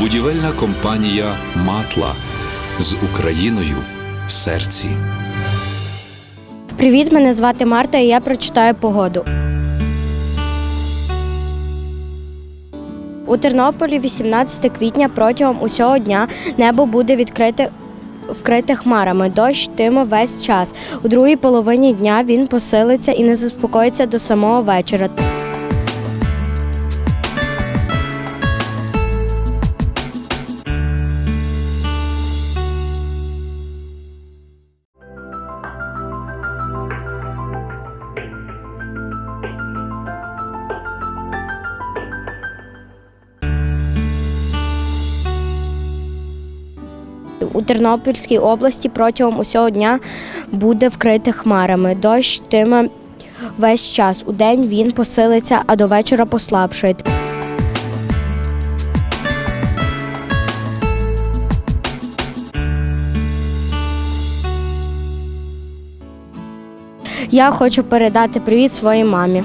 Будівельна компанія Матла з Україною в серці. Привіт, мене звати Марта, і я прочитаю погоду. У Тернополі 18 квітня протягом усього дня небо буде відкрите. Вкрите хмарами, дощ тиме весь час. У другій половині дня він посилиться і не заспокоїться до самого вечора. У Тернопільській області протягом усього дня буде вкрите хмарами. Дощ йтиме весь час. У день він посилиться, а до вечора послабшає. Я хочу передати привіт своїй мамі.